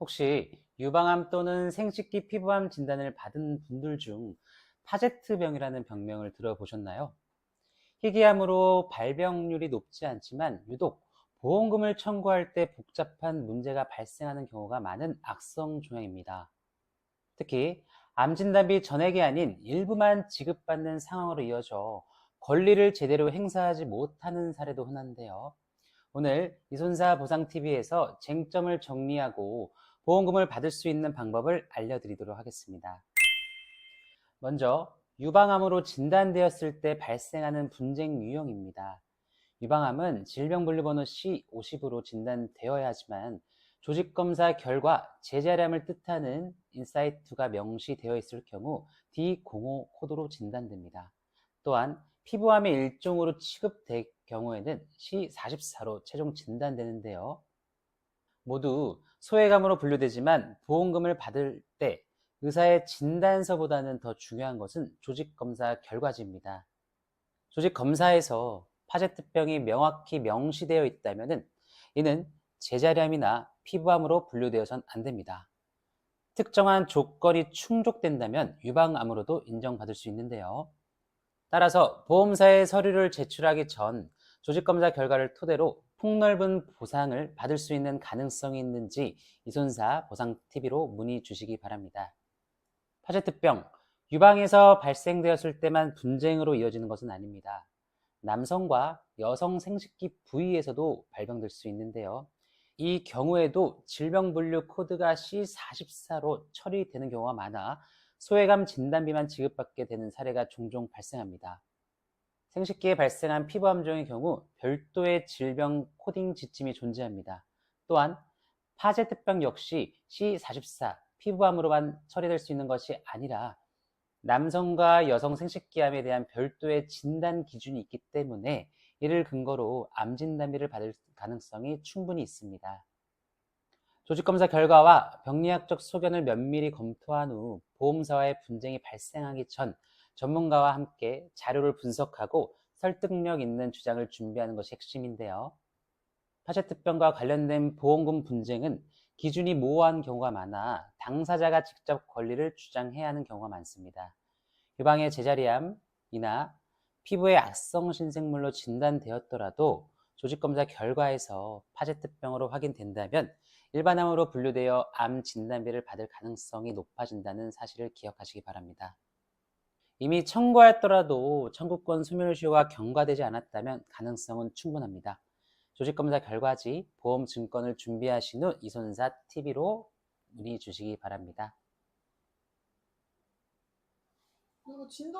혹시 유방암 또는 생식기 피부암 진단을 받은 분들 중 파제트병이라는 병명을 들어보셨나요? 희귀암으로 발병률이 높지 않지만 유독 보험금을 청구할 때 복잡한 문제가 발생하는 경우가 많은 악성 종양입니다. 특히 암 진단비 전액이 아닌 일부만 지급받는 상황으로 이어져 권리를 제대로 행사하지 못하는 사례도 흔한데요. 오늘 이손사 보상TV에서 쟁점을 정리하고 보험금을 받을 수 있는 방법을 알려드리도록 하겠습니다. 먼저 유방암으로 진단되었을 때 발생하는 분쟁 유형입니다. 유방암은 질병분류번호 C50으로 진단되어야 하지만 조직검사 결과 제자량을 뜻하는 인사이트가 명시되어 있을 경우 D05 코드로 진단됩니다. 또한 피부암의 일종으로 취급될 경우에는 C44로 최종 진단되는데요. 모두 소외감으로 분류되지만 보험금을 받을 때 의사의 진단서보다는 더 중요한 것은 조직검사 결과지입니다. 조직검사에서 파제트병이 명확히 명시되어 있다면 이는 제자량이나 피부암으로 분류되어선 안 됩니다. 특정한 조건이 충족된다면 유방암으로도 인정받을 수 있는데요. 따라서 보험사에 서류를 제출하기 전 조직검사 결과를 토대로 폭넓은 보상을 받을 수 있는 가능성이 있는지 이손사 보상TV로 문의 주시기 바랍니다. 파제트병, 유방에서 발생되었을 때만 분쟁으로 이어지는 것은 아닙니다. 남성과 여성 생식기 부위에서도 발병될 수 있는데요. 이 경우에도 질병 분류 코드가 C44로 처리되는 경우가 많아 소외감 진단비만 지급받게 되는 사례가 종종 발생합니다. 생식기에 발생한 피부암종의 경우 별도의 질병 코딩 지침이 존재합니다. 또한 파제트병 역시 C44 피부암으로만 처리될 수 있는 것이 아니라 남성과 여성 생식기암에 대한 별도의 진단 기준이 있기 때문에 이를 근거로 암 진단비를 받을 가능성이 충분히 있습니다. 조직검사 결과와 병리학적 소견을 면밀히 검토한 후 보험사와의 분쟁이 발생하기 전 전문가와 함께 자료를 분석하고 설득력 있는 주장을 준비하는 것이 핵심인데요. 파제트병과 관련된 보험금 분쟁은 기준이 모호한 경우가 많아 당사자가 직접 권리를 주장해야 하는 경우가 많습니다. 유방의 제자리암이나 피부의 악성 신생물로 진단되었더라도 조직검사 결과에서 파제트병으로 확인된다면 일반암으로 분류되어 암 진단비를 받을 가능성이 높아진다는 사실을 기억하시기 바랍니다. 이미 청구하였더라도 청구권 소멸시효가 경과되지 않았다면 가능성은 충분합니다. 조직검사 결과지 보험 증권을 준비하신 후 이손사 TV로 문의 주시기 바랍니다. 그리고 진단